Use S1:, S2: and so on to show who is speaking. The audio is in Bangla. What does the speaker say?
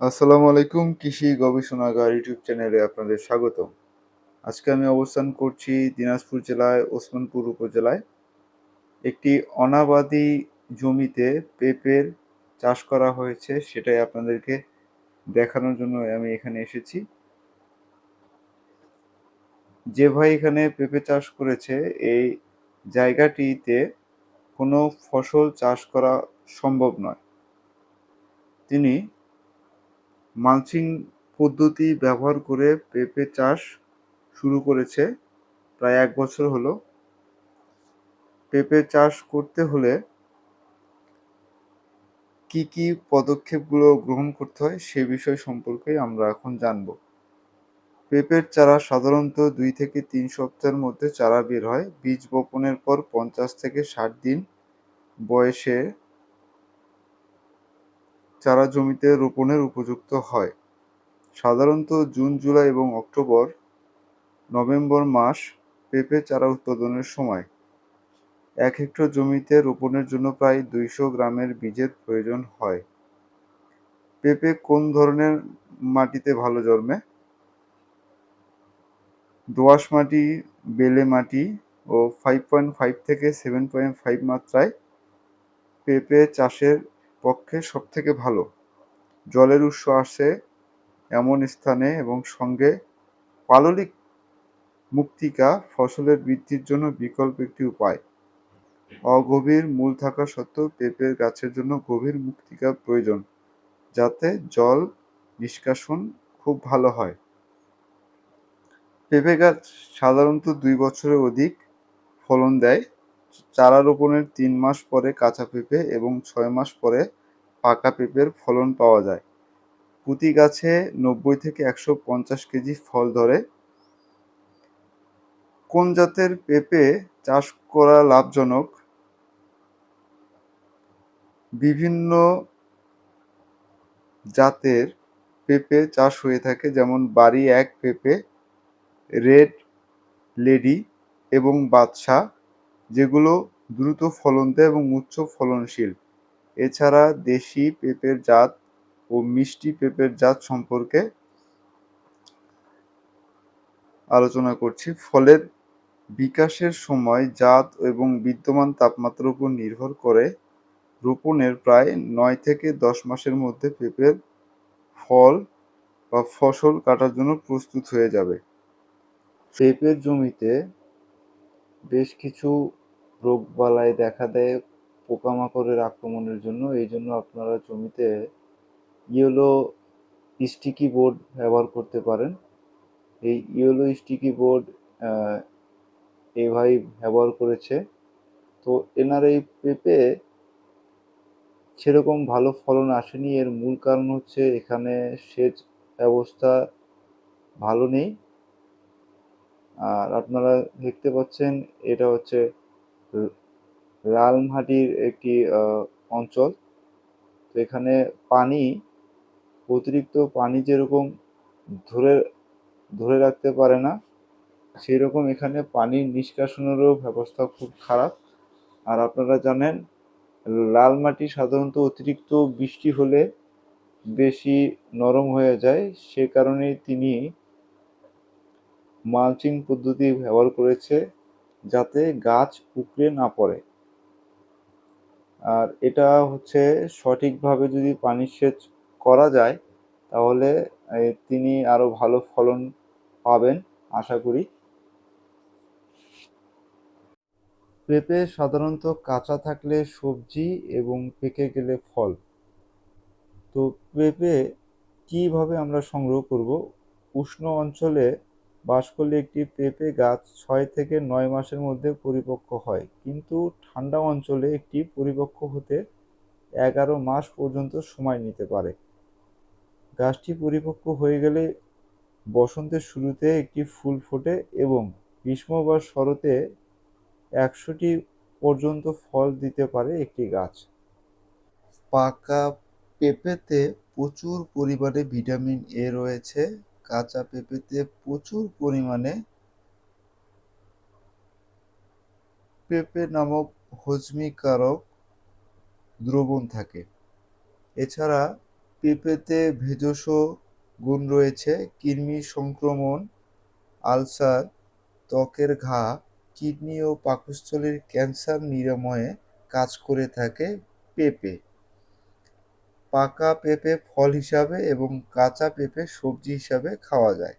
S1: আসসালামু আলাইকুম, কৃষি গবেষণাগার ইউটিউব চ্যানেলে আপনাদের স্বাগত আজকে আমি অবস্থান করছি দিনাজপুর জেলায়, ওসমানপুর উপজেলায়। একটি অনাবাদি জমিতে পেঁপের চাষ করা হয়েছে, সেটাই আপনাদেরকে দেখানোর জন্য আমি এখানে এসেছি। যে ভাই এখানে পেঁপে চাষ করেছে, এই জায়গাটিতে কোনো ফসল চাষ করা সম্ভব নয়। তিনি মালচিং পদ্ধতি ব্যবহার করে পেঁপে চাষ শুরু করেছে। প্রায় এক বছর হলো। পেঁপে চাষ করতে হলে কি কি পদক্ষেপগুলো গ্রহণ করতে হয় সে বিষয় সম্পর্কে আমরা এখন জানব। পেঁপের চারা সাধারণত দুই থেকে তিন সপ্তাহের মধ্যে চারা বের হয়। বীজ বপনের পর পঞ্চাশ থেকে ষাট দিন বয়সে চারা জমিতে রোপণের উপযুক্ত হয়। সাধারণত জুন, জুলাই এবং অক্টোবর, নভেম্বর মাস পেঁপে চারা উৎপাদনের সময়। এক হেক্টর জমিতে রোপণের জন্য প্রায় দুইশো গ্রামের বীজের প্রয়োজন হয়। পেঁপে কোন ধরনের মাটিতে ভালো জন্মে? দোআঁশ মাটি, বেলে মাটি ও ফাইভ পয়েন্ট ফাইভ থেকে সেভেন পয়েন্ট ফাইভ মাত্রায় পেঁপে চাষের পক্ষে সবথেকে ভালো। জলের উৎস আসে এমন স্থানে এবং সঙ্গে পাললিক মুক্তিকা ফসলের বৃদ্ধির জন্য বিকল্প একটি উপায়। অগভীর মূল থাকা সত্ত্বেও পেঁপের গাছের জন্য গভীর মুক্তিকা প্রয়োজন, যাতে জল নিষ্কাশন খুব ভালো হয়। পেঁপে গাছ সাধারণত দুই বছরের অধিক ফলন দেয়। চারা রোপণের তিন মাস পরে কাঁচা পেঁপে এবং ছয় মাস পরে পাকা পেঁপের ফলন পাওয়া যায়। প্রতি গাছে নব্বই থেকে একশো পঞ্চাশ কেজি ফল ধরে। কোন জাতের পেঁপে চাষ করা লাভজনক? বিভিন্ন জাতের পেঁপে চাষ হয়ে থাকে, যেমন বাড়ি এক পেঁপে, রেড লেডি এবং বাদশা যেগুলো দ্রুত ফলন দেয় এবং উচ্চ ফলনশীল। এছাড়া দেশি পেঁপের জাত ও মিষ্টি পেঁপের জাত সম্পর্কে আলোচনা করছি। ফলের বিকাশের সময় জাত এবং বিদ্যমান তাপমাত্রার উপর নির্ভর করে রোপণের প্রায় নয় থেকে দশ মাসের মধ্যে পেঁপের ফল বা ফসল কাটার জন্য প্রস্তুত হয়ে যাবে। পেঁপের জমিতে বেশ কিছু রোগবালাই দেখা দেয় পোকামাকড়ের আক্রমণের জন্য। এই জন্য আপনারা জমিতে ইয়েলো স্টিকি বোর্ড ব্যবহার করতে পারেন। এই ইয়েলো স্টিকি বোর্ড এই ভাই ব্যবহার করেছে। তো এনার এই পেঁপে সেরকম ভালো ফলন আসেনি। এর মূল কারণ হচ্ছে এখানে সেচ ব্যবস্থা ভালো নেই। আর আপনারা দেখতে পাচ্ছেন, এটা হচ্ছে লালমাটির একটি অঞ্চল। তো এখানে পানি, অতিরিক্ত পানি যেরকম ধরে ধরে রাখতে পারে না সেই রকম এখানে পানির নিষ্কাশনেরও ব্যবস্থা খুব খারাপ। আর আপনারা জানেন লাল মাটি সাধারণত অতিরিক্ত বৃষ্টি হলে বেশি নরম হয়ে যায়। সে কারণে তিনি মালচিং পদ্ধতি ব্যবহার করেছে। যাতে গাছ উপড়ে না পড়ে। আর এটা হচ্ছে সঠিকভাবে যদি পানি সেচ করা যায়, তাহলে তিনি আরও ভালো ফলন পাবেন, আশা করি। পেঁপে সাধারণত কাঁচা থাকলে সবজি এবং পেকে গেলে ফল। তো পেঁপে কীভাবে আমরা সংগ্রহ করব? উষ্ণ অঞ্চলে বাস করলে একটি পেঁপে গাছ ছয় থেকে নয় মাসের মধ্যে পরিপক্ক হয়, কিন্তু ঠান্ডা অঞ্চলে একটি পরিপক্ক হতে এগারো মাস পর্যন্ত সময় নিতে পারে। গাছটি পরিপক্ক হয়ে গেলে বসন্তের শুরুতে একটি ফুল ফোটে এবং গ্রীষ্ম বা শরতে একশোটি পর্যন্ত ফল দিতে পারে একটি গাছ। পাকা পেঁপেতে প্রচুর পরিমাণে ভিটামিন এ রয়েছে। কাঁচা পেঁপেতে প্রচুর পরিমাণে পেঁপে নামক হজমিকারক দ্রবণ থাকে। এছাড়া পেঁপেতে ভেষজ গুণ রয়েছে, কৃমি সংক্রমণ, আলসার, ত্বকের ঘা, কিডনি ও পাকস্থলীর ক্যান্সার নিরাময়ে কাজ করে থাকে পেঁপে। পাকা পেঁপে ফল হিসাবে এবং কাঁচা পেঁপে সবজি হিসাবে খাওয়া যায়।